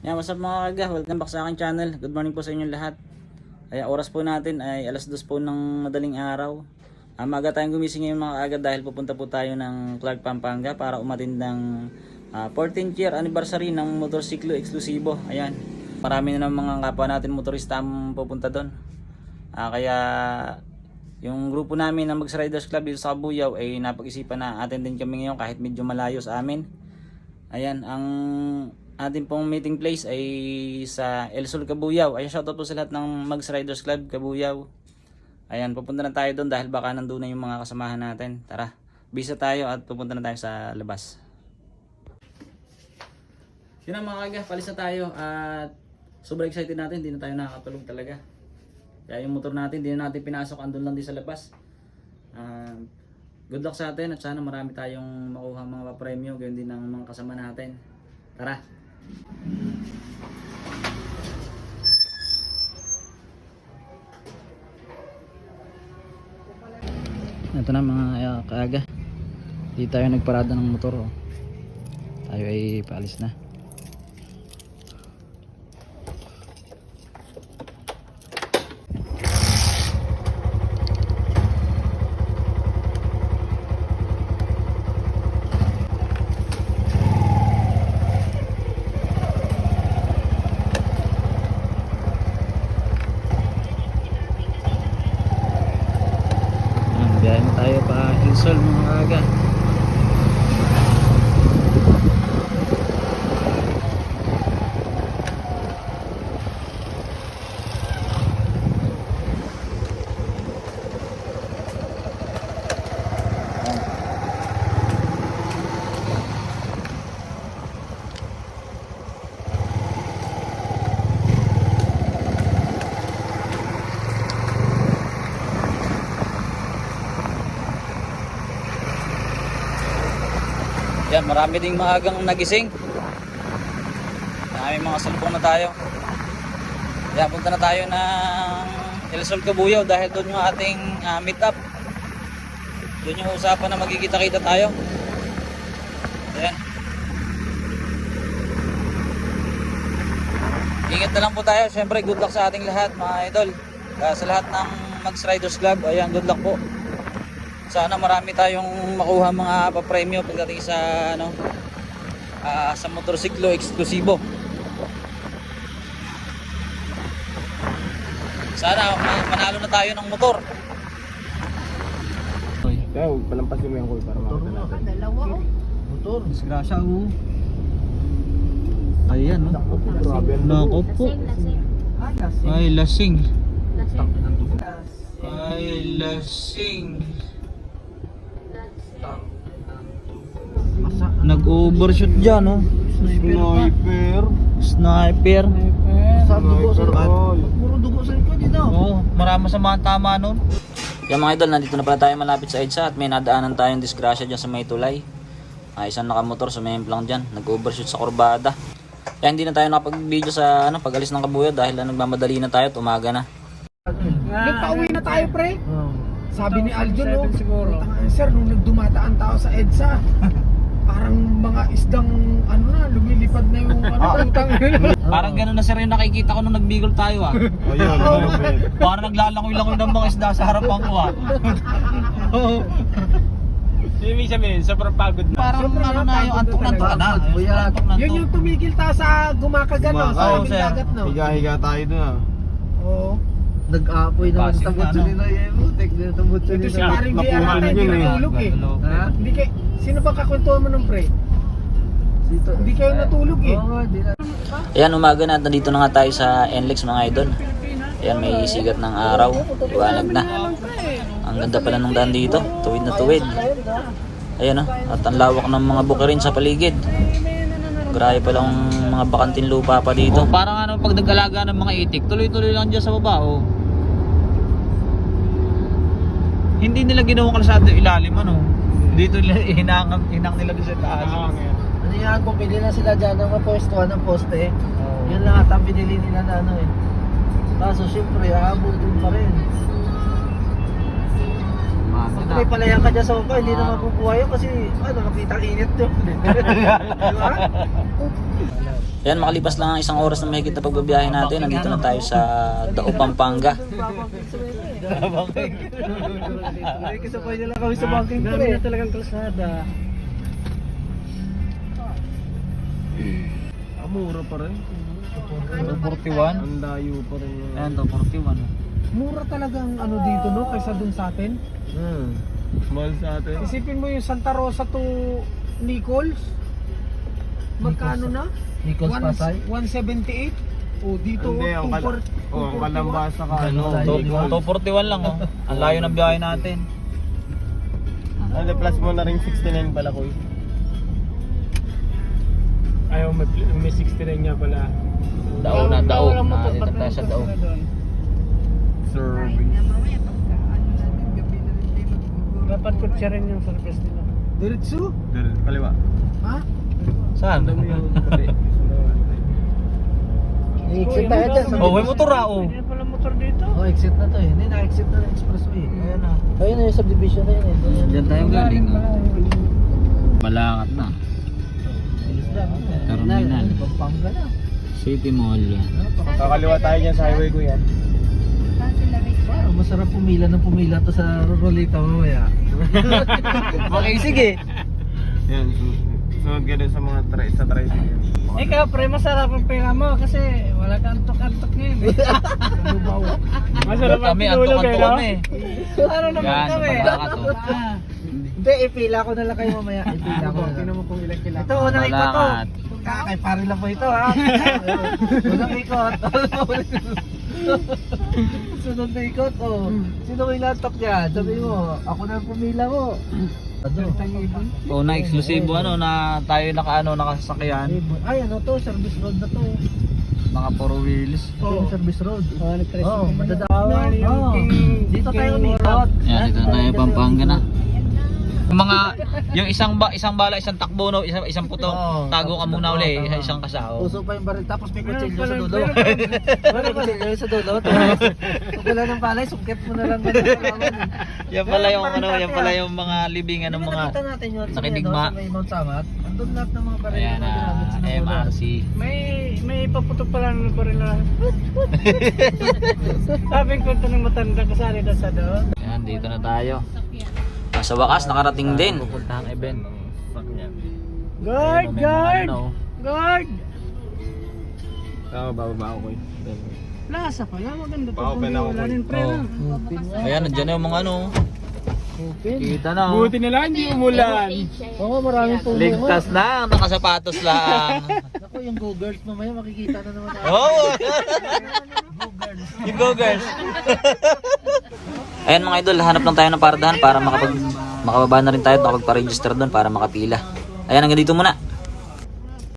Yan, what's up mga kaga? Welcome back sa aking channel. Good morning po sa inyong lahat. Ay, oras po natin ay alas dos po ng madaling araw. Ah, maaga tayong gumising ngayon mga kaga dahil pupunta po tayo ng Clark, Pampanga para umatin ng ah, 14th year anniversary ng motorsiklo eksklusibo. Ayan. Marami na ng mga kapwa natin motorista ang pupunta doon. Ah, kaya yung grupo namin ng Mags Riders Club dito sa Kabuyaw ay napag-isipan na atin din kami ngayon kahit medyo malayo sa amin. Ayan, ang ating pong meeting place ay sa El Sol Kabuyaw. Ayan, shoutout po sa lahat ng Mags Riders Club Kabuyaw. Ayan, pupunta na tayo doon dahil baka nandun na yung mga kasamahan natin. Tara, bisa tayo at pupunta na tayo sa labas. Yun ang mga kaga, palis tayo at sobrang excited natin, hindi na tayo nakakatulog talaga. Kaya yung motor natin, hindi na natin pinasok, andun lang din sa labas. Ah, good luck sa atin at sana marami tayong makuha mga papremyo, gayon din ng mga kasama natin. Tara! Ito na mga uh, kaaga. Hindi tayo nagparada ng motor. Oh. Tayo ay paalis na. Ayan, biyahe na tayo pa Hilsol mga kaaga. Yan, marami ding maagang nagising. Marami mga salpong na tayo. Yan, punta na tayo ng El Sol Cabuyaw dahil doon yung ating ah, meet up. Doon yung usapan na magkikita-kita tayo. Yan. Ingat na lang po tayo. Siyempre, good luck sa ating lahat, mga idol. Ah, sa lahat ng Mags Riders Club, ayan, good luck po. Sana marami tayong makuha mga papremyo pagdating sa ano ah, sa motorsiklo eksklusibo. Sana ma- manalo na tayo ng motor. Kaya huwag palampasin mo yung kuy para makita natin. Dalawa oh. Motor, disgrasya oh. Ayan oh. Grabe. Nako po. Lasing, lasing. Ay, lasing. Lasing. Ay, lasing. Nag-overshoot dyan oh. Sniper. Sniper. Sa dugo sa Puro dugo sa likod dito. Oo, marami sa mga tama nun. Yan mga idol, nandito na pala tayo malapit sa EDSA at may nadaanan tayong disgrasya dyan sa may tulay. Ah, isang nakamotor sa lang dyan, nag-overshoot sa kurbada. Kaya hindi na tayo nakapag-video sa ano, pag-alis ng kabuyo dahil ah, nagmamadali na tayo at umaga na. Nagpauwi na tayo, pre. Sabi ni Aljon, no? Siguro. Sir, nung nagdumataan tao sa EDSA, parang mga isdang, ano na, lumilipad na yung, ano, utang. Parang gano'n na sir yung nakikita ko nung nagbigol tayo ah. Oh, yun. Parang naglalangoy-langoy ng mga isda sa harapan ko ah. Ibig sabihin, sobrang pagod na. Parang Sobrang ano na yung antok na antok ka na. Yun yung tumigil ta sa gumakagan, no? Sa Oo, aming sir. dagat, no? Higa-higa tayo dun ah. Oo. Nag-aapoy naman sa na, butso no? nila eh. Butik na sa butso Ito si Nakuha JR ata, na hindi eh. natulog eh. Ha? Hindi kay, sino ba kakwentuhan mo ng pre? Dito. Hindi kayo natulog eh. Oo di na. Ayan, umaga na. Nandito na nga tayo sa NLEX mga idol. Ayan, may sigat ng araw. Liwanag na. Ang ganda pala ng daan dito. Tuwid na tuwid. Ayan o. At ang lawak ng mga bukirin sa paligid. Grabe palang mga bakantin lupa pa dito. parang ano pag nag-alaga ng mga itik, tuloy-tuloy lang dyan sa baba oh. Hindi nila ginawang kalsado ilalim ano. Dito nila hinang hinang nila sa taas. Ano yan, kung pili na sila dyan ng mapwestuhan ng poste, yun lahat ang binili nila na ano eh. Kaso syempre, aabutin pa rin. Pag may palayan ka dyan sa baba, hindi na makukuha yun kasi ano, makita ang init yun. Di ba? Ayan, makalipas lang ang isang oras na mahigit na pagbabiyahe natin. Nandito na tayo sa Dao, Pampanga. Kasabay nila kami sa banking pre. na talagang kalsada. Ah, mura pa rin. 41? Ang layo pa rin. Ayan to, 41. Mura talagang ano dito no kaysa dun sa atin. Hmm. Small sa atin. Isipin mo yung Santa Rosa to Nichols. Magkano na? Nichols One- Pasay. 178. O dito Hindi, ang, kal 240 oh, ang kalambasa ka. Ano? Ano? To, 241 lang oh. Ang layo ng biyahe natin. Ano, plus mo na rin 69 pala ko. Ayaw, may, may 69 nga pala. Dao na, dao. Ah, dito tayo sa dao. Serving. Dapat ko rin yung service nila. Diretso? Dir- Kaliwa. Ha? Saan? Dami yung puti. I-exit tayo dyan. sa- Oh, may motor ah, oh. Hindi pala motor dito. Oh, exit na to eh. Hindi, na-exit na ng expressway. Ayan na. Ayun na yung subdivision na yun eh. Diyan tayo galing. Malakat na. Terminal. Pampanga na. City Mall. Kakaliwa tayo dyan sa highway ko yan. Parang masarap pumila ng pumila to sa Rolita mamaya. Makisig eh. Yan. Su- Sunod ka dun sa mga tri sa tricycle. Ikaw, pre, masarap ang pera mo kasi wala ka antok-antok ngayon. Masarap ang Kami, tinulog eh, antok-antok no? kami. Ano naman Yan, kami? oh. Ah, Hindi, ipila ko na lang kayo mamaya. Ipila ko na lang. Tingnan mo kung ilang kailangan. Ito, unang ikot to. Malakat. Kakay, pare lang po ito ha. unang ikot. Sunod na ikot, oh. Sino may laptop niya? Sabi mo, ako na ang pumila mo. Ano? Oh, na eksklusibo ano na tayo naka ano nakasakyan. Ay, ano to? Service road na to. Mga four wheels. Yung service road. oh, nag-tres Oo, oh. Yung Oh. king- Dito tayo umikot. Yan, dito na tayo Pampanga na. Yung mga yung isang ba isang bala isang takbo no isang isang puto Oo, tago ka muna na- uli tama. isang kasao Puso pa yung baril. Tapos may kutsilyo sa dulo. meron kutsilyo sa dulo. Pag wala ng palay, sungkit mo na lang. yan pala yung ano yan pala yung mga libingan ng mga nakita natin yun nakidigma. sa may Mount Samat? Andun lahat ng mga baril ayan na ginamit sa. MRC May may ipaputok pala ng baril na. Sabi ko ito ng matanda kasali na sa doon. yan dito na tayo Ah, sa wakas nakarating din Pupuntahang event. Sakyan. Guard, guard, ano, guard. Tama, bababa ako eh. Plaza pala, maganda to. Pa-open ako, Wala boy. rin. Oh. ayan nandiyan na yung mga ano kita na oh. Buti na lang hindi umulan. Oo, maraming puno. ligtas na nakasapatos lang Ako, yung Go Girls mamaya makikita na naman tayo. oh yung go girls Ayan mga idol, hanap lang tayo ng pardahan para makapag makababa na rin tayo at makapagpa-register doon para makapila. Ayan, hanggang dito muna.